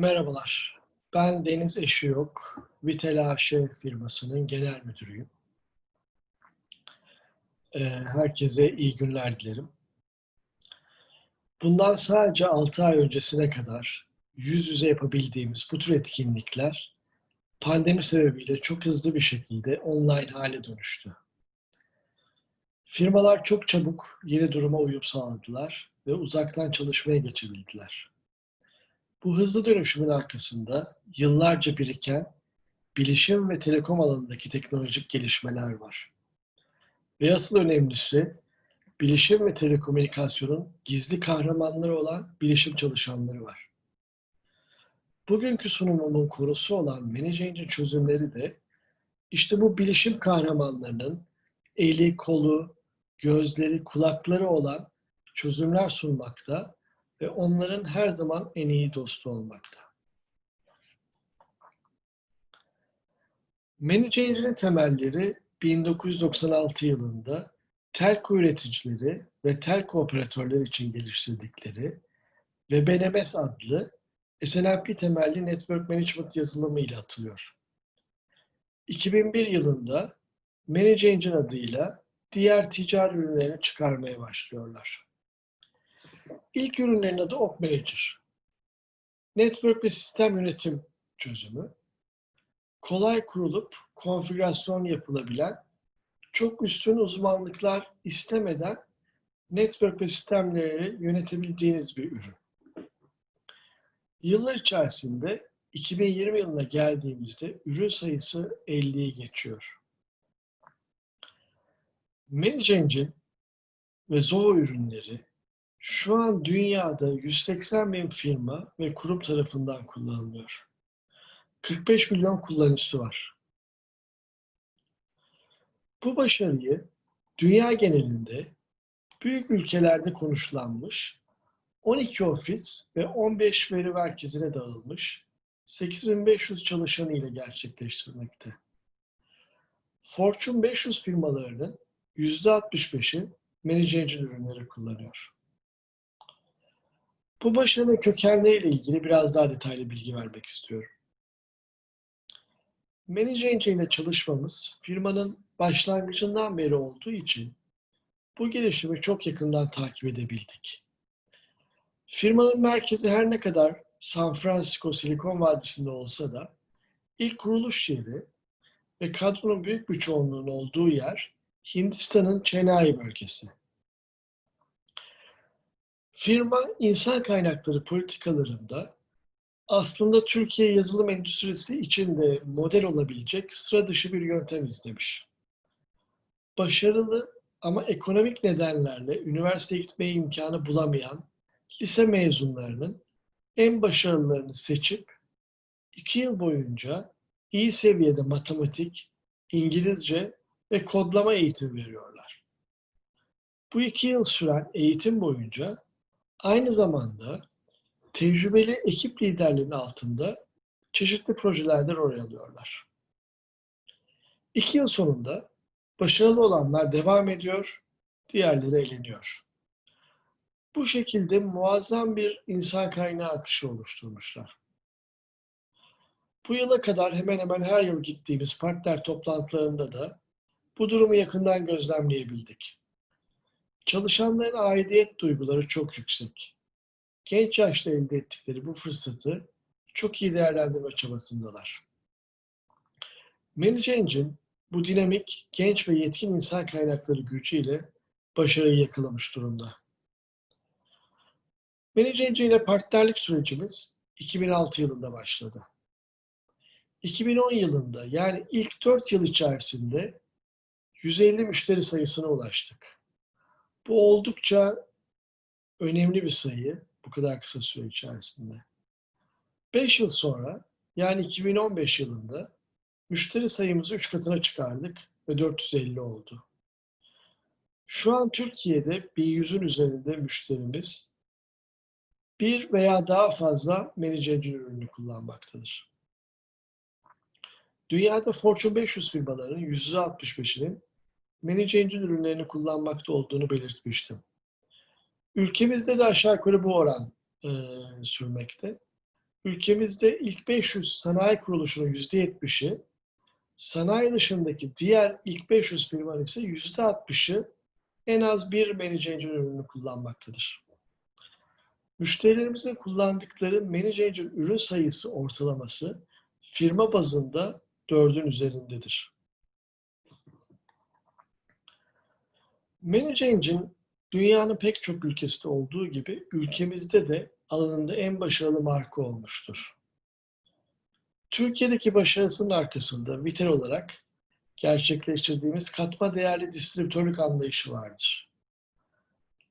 Merhabalar. Ben Deniz Eşiyok, Vitel AŞ firmasının genel müdürüyüm. Ee, Herkese iyi günler dilerim. Bundan sadece 6 ay öncesine kadar yüz yüze yapabildiğimiz bu tür etkinlikler pandemi sebebiyle çok hızlı bir şekilde online hale dönüştü. Firmalar çok çabuk yeni duruma uyum sağladılar ve uzaktan çalışmaya geçebildiler. Bu hızlı dönüşümün arkasında yıllarca biriken bilişim ve telekom alanındaki teknolojik gelişmeler var. Ve asıl önemlisi bilişim ve telekomünikasyonun gizli kahramanları olan bilişim çalışanları var. Bugünkü sunumumun konusu olan Manage Engine çözümleri de işte bu bilişim kahramanlarının eli, kolu, gözleri, kulakları olan çözümler sunmakta ve onların her zaman en iyi dostu olmakta. Engine'in temelleri 1996 yılında telco üreticileri ve telco operatörleri için geliştirdikleri ve BNMS adlı SNMP temelli Network Management yazılımı ile atılıyor. 2001 yılında Manage adıyla diğer ticari ürünlerini çıkarmaya başlıyorlar. İlk ürünlerin adı Op Manager. Network ve sistem yönetim çözümü. Kolay kurulup konfigürasyon yapılabilen, çok üstün uzmanlıklar istemeden network ve sistemleri yönetebildiğiniz bir ürün. Yıllar içerisinde 2020 yılına geldiğimizde ürün sayısı 50'yi geçiyor. Manage Engine ve Zoho ürünleri şu an dünyada 180 bin firma ve kurum tarafından kullanılıyor. 45 milyon kullanıcısı var. Bu başarıyı dünya genelinde büyük ülkelerde konuşlanmış 12 ofis ve 15 veri merkezine dağılmış 8500 çalışanı ile gerçekleştirmekte. Fortune 500 firmalarının %65'i Manage Engine ürünleri kullanıyor. Bu başarının kökenleriyle ilgili biraz daha detaylı bilgi vermek istiyorum. Manage Engine ile çalışmamız firmanın başlangıcından beri olduğu için bu gelişimi çok yakından takip edebildik. Firmanın merkezi her ne kadar San Francisco Silikon Vadisi'nde olsa da ilk kuruluş yeri ve kadronun büyük bir çoğunluğunun olduğu yer Hindistan'ın Chennai bölgesi. Firma insan kaynakları politikalarında aslında Türkiye yazılım endüstrisi için de model olabilecek sıra dışı bir yöntem izlemiş. Başarılı ama ekonomik nedenlerle üniversiteye gitmeye imkanı bulamayan lise mezunlarının en başarılılarını seçip iki yıl boyunca iyi seviyede matematik, İngilizce ve kodlama eğitimi veriyorlar. Bu iki yıl süren eğitim boyunca aynı zamanda tecrübeli ekip liderlerinin altında çeşitli projelerde rol alıyorlar. İki yıl sonunda başarılı olanlar devam ediyor, diğerleri eleniyor. Bu şekilde muazzam bir insan kaynağı akışı oluşturmuşlar. Bu yıla kadar hemen hemen her yıl gittiğimiz partner toplantılarında da bu durumu yakından gözlemleyebildik. Çalışanların aidiyet duyguları çok yüksek. Genç yaşta elde ettikleri bu fırsatı çok iyi değerlendirme çabasındalar. Manage Engine bu dinamik, genç ve yetkin insan kaynakları gücüyle başarıyı yakalamış durumda. Manage Engine ile partnerlik sürecimiz 2006 yılında başladı. 2010 yılında yani ilk 4 yıl içerisinde 150 müşteri sayısına ulaştık. Bu oldukça önemli bir sayı bu kadar kısa süre içerisinde. 5 yıl sonra yani 2015 yılında müşteri sayımızı 3 katına çıkardık ve 450 oldu. Şu an Türkiye'de 1100'ün üzerinde müşterimiz bir veya daha fazla Engine ürünü kullanmaktadır. Dünyada Fortune 500 firmaların %65'inin Manage Engine ürünlerini kullanmakta olduğunu belirtmiştim. Ülkemizde de aşağı yukarı bu oran e, sürmekte. ülkemizde ilk 500 sanayi kuruluşunun %70'i, sanayi dışındaki diğer ilk 500 firmanın ise %60'ı en az bir Manage Engine ürününü kullanmaktadır. Müşterilerimizin kullandıkları Engine ürün sayısı ortalaması firma bazında 4'ün üzerindedir. Manage Engine dünyanın pek çok ülkesinde olduğu gibi ülkemizde de alanında en başarılı marka olmuştur. Türkiye'deki başarısının arkasında vitel olarak gerçekleştirdiğimiz katma değerli distribütörlük anlayışı vardır.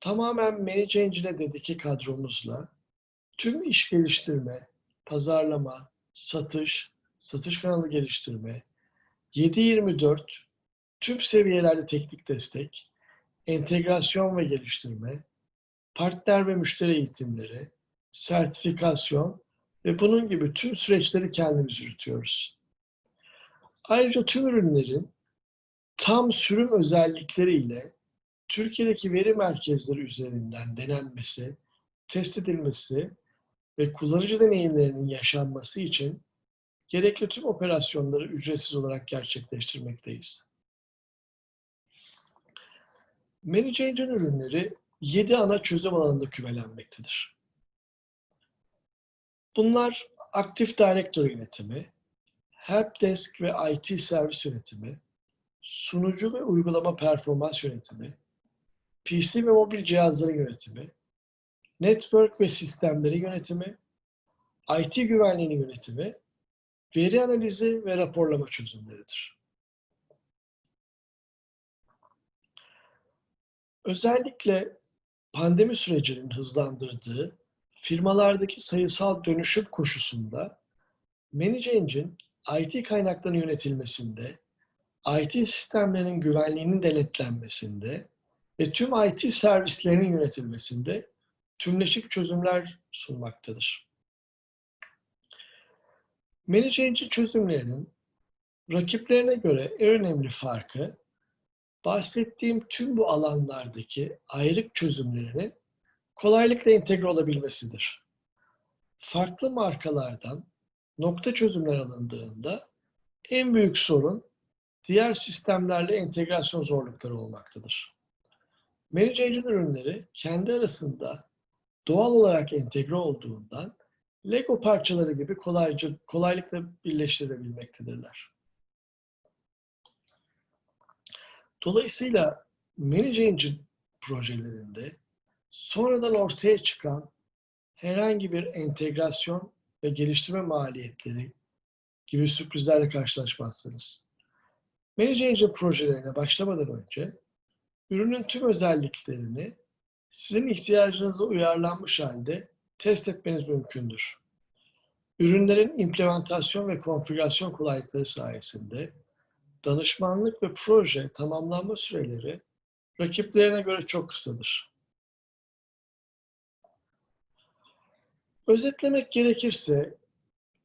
Tamamen Manage Engine'e dedike kadromuzla tüm iş geliştirme, pazarlama, satış, satış kanalı geliştirme, 7-24 tüm seviyelerde teknik destek, entegrasyon ve geliştirme, partner ve müşteri eğitimleri, sertifikasyon ve bunun gibi tüm süreçleri kendimiz yürütüyoruz. Ayrıca tüm ürünlerin tam sürüm özellikleriyle Türkiye'deki veri merkezleri üzerinden denenmesi, test edilmesi ve kullanıcı deneyimlerinin yaşanması için gerekli tüm operasyonları ücretsiz olarak gerçekleştirmekteyiz. Manage Engine ürünleri 7 ana çözüm alanında kümelenmektedir. Bunlar Active Directory yönetimi, Helpdesk ve IT servis yönetimi, sunucu ve uygulama performans yönetimi, PC ve mobil cihazların yönetimi, network ve sistemleri yönetimi, IT güvenliğinin yönetimi, veri analizi ve raporlama çözümleridir. Özellikle pandemi sürecinin hızlandırdığı firmalardaki sayısal dönüşüm koşusunda Manage Engine IT kaynaklarının yönetilmesinde, IT sistemlerinin güvenliğinin denetlenmesinde ve tüm IT servislerinin yönetilmesinde tümleşik çözümler sunmaktadır. Manage Engine çözümlerinin rakiplerine göre en önemli farkı bahsettiğim tüm bu alanlardaki ayrık çözümlerinin kolaylıkla entegre olabilmesidir. Farklı markalardan nokta çözümler alındığında en büyük sorun diğer sistemlerle entegrasyon zorlukları olmaktadır. Manage ürünleri kendi arasında doğal olarak entegre olduğundan Lego parçaları gibi kolayca, kolaylıkla birleştirebilmektedirler. Dolayısıyla Manage Engine projelerinde sonradan ortaya çıkan herhangi bir entegrasyon ve geliştirme maliyetleri gibi sürprizlerle karşılaşmazsınız. Manage Engine projelerine başlamadan önce ürünün tüm özelliklerini sizin ihtiyacınıza uyarlanmış halde test etmeniz mümkündür. Ürünlerin implementasyon ve konfigürasyon kolaylıkları sayesinde danışmanlık ve proje tamamlanma süreleri rakiplerine göre çok kısadır. Özetlemek gerekirse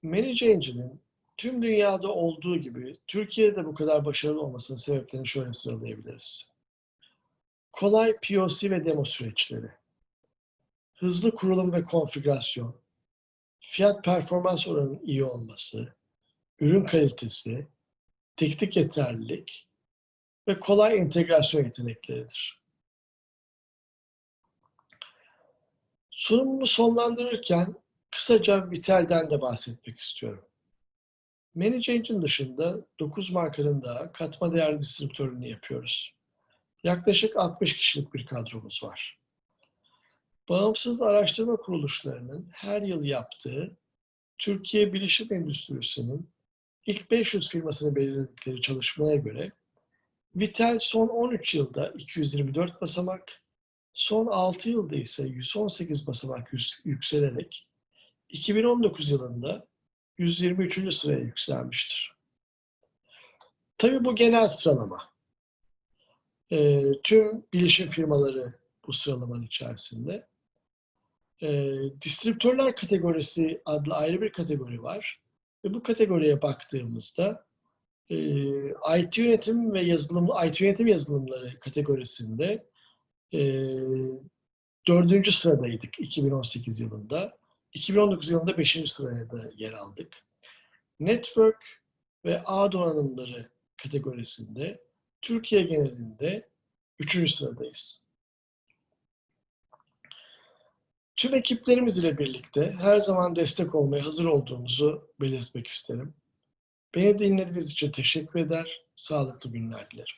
Manage Engine'in tüm dünyada olduğu gibi Türkiye'de bu kadar başarılı olmasının sebeplerini şöyle sıralayabiliriz. Kolay POC ve demo süreçleri, hızlı kurulum ve konfigürasyon, fiyat performans oranının iyi olması, ürün kalitesi, teknik yeterlilik ve kolay entegrasyon yetenekleridir. Sunumumu sonlandırırken kısaca Vitel'den de bahsetmek istiyorum. Manage Engine dışında 9 markanın daha katma değerli distribütörünü yapıyoruz. Yaklaşık 60 kişilik bir kadromuz var. Bağımsız araştırma kuruluşlarının her yıl yaptığı Türkiye Bilişim Endüstrisi'nin ilk 500 firmasını belirledikleri çalışmaya göre Vitel son 13 yılda 224 basamak, son 6 yılda ise 118 basamak yükselerek 2019 yılında 123. sıraya yükselmiştir. Tabii bu genel sıralama. E, tüm bilişim firmaları bu sıralamanın içerisinde. E, distribütörler kategorisi adlı ayrı bir kategori var. Ve bu kategoriye baktığımızda e, IT yönetim ve yazılım, IT yönetim yazılımları kategorisinde e, dördüncü sıradaydık 2018 yılında. 2019 yılında 5. sıraya da yer aldık. Network ve ağ donanımları kategorisinde Türkiye genelinde 3. sıradayız. Tüm ekiplerimiz ile birlikte her zaman destek olmaya hazır olduğumuzu belirtmek isterim. Beni dinlediğiniz için teşekkür eder, sağlıklı günler dilerim.